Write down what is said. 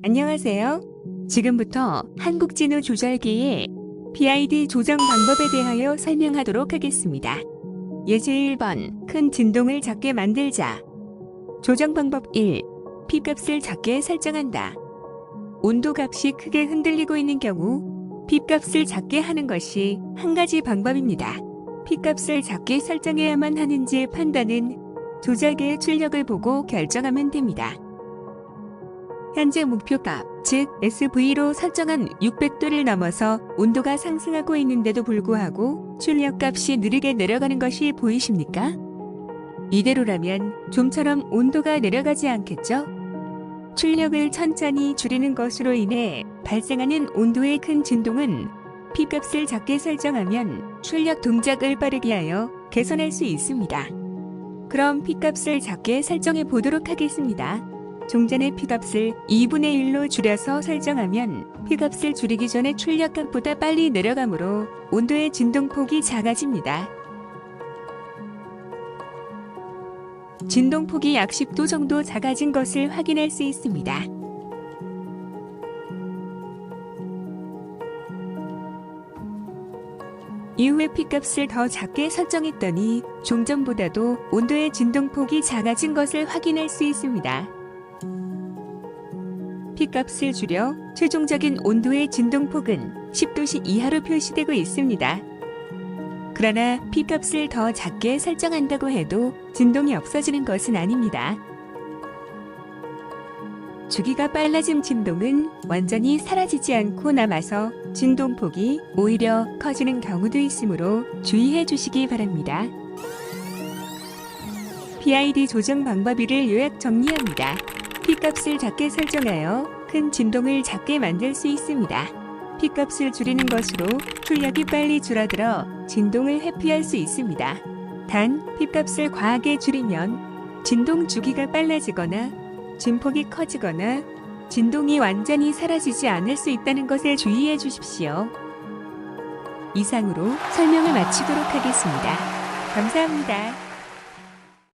안녕하세요. 지금부터 한국진우 조절기의 PID 조정 방법에 대하여 설명하도록 하겠습니다. 예제 1번 큰 진동을 작게 만들자. 조정 방법 1. 핍값을 작게 설정한다. 온도 값이 크게 흔들리고 있는 경우 핍값을 작게 하는 것이 한 가지 방법입니다. 핍값을 작게 설정해야만 하는지 판단은 조작의 출력을 보고 결정하면 됩니다. 현재 목표값, 즉 SV로 설정한 600도를 넘어서 온도가 상승하고 있는데도 불구하고 출력값이 느리게 내려가는 것이 보이십니까? 이대로라면 좀처럼 온도가 내려가지 않겠죠? 출력을 천천히 줄이는 것으로 인해 발생하는 온도의 큰 진동은 P값을 작게 설정하면 출력 동작을 빠르게 하여 개선할 수 있습니다. 그럼 P값을 작게 설정해 보도록 하겠습니다. 종전의 P값을 2분의 1로 줄여서 설정하면 P값을 줄이기 전에 출력값보다 빨리 내려가므로 온도의 진동폭이 작아집니다. 진동폭이 약 10도 정도 작아진 것을 확인할 수 있습니다. 이후에 P값을 더 작게 설정했더니 종전보다도 온도의 진동폭이 작아진 것을 확인할 수 있습니다. P값을 줄여 최종적인 온도의 진동폭은 10도씨 이하로 표시되고 있습니다. 그러나 P값을 더 작게 설정한다고 해도 진동이 없어지는 것은 아닙니다. 주기가 빨라진 진동은 완전히 사라지지 않고 남아서 진동폭이 오히려 커지는 경우도 있으므로 주의해 주시기 바랍니다. PID 조정 방법을 요약 정리합니다. P값을 작게 설정하여 큰 진동을 작게 만들 수 있습니다. P값을 줄이는 것으로 출력이 빨리 줄어들어 진동을 회피할 수 있습니다. 단, P값을 과하게 줄이면 진동 주기가 빨라지거나 진폭이 커지거나 진동이 완전히 사라지지 않을 수 있다는 것에 주의해 주십시오. 이상으로 설명을 마치도록 하겠습니다. 감사합니다.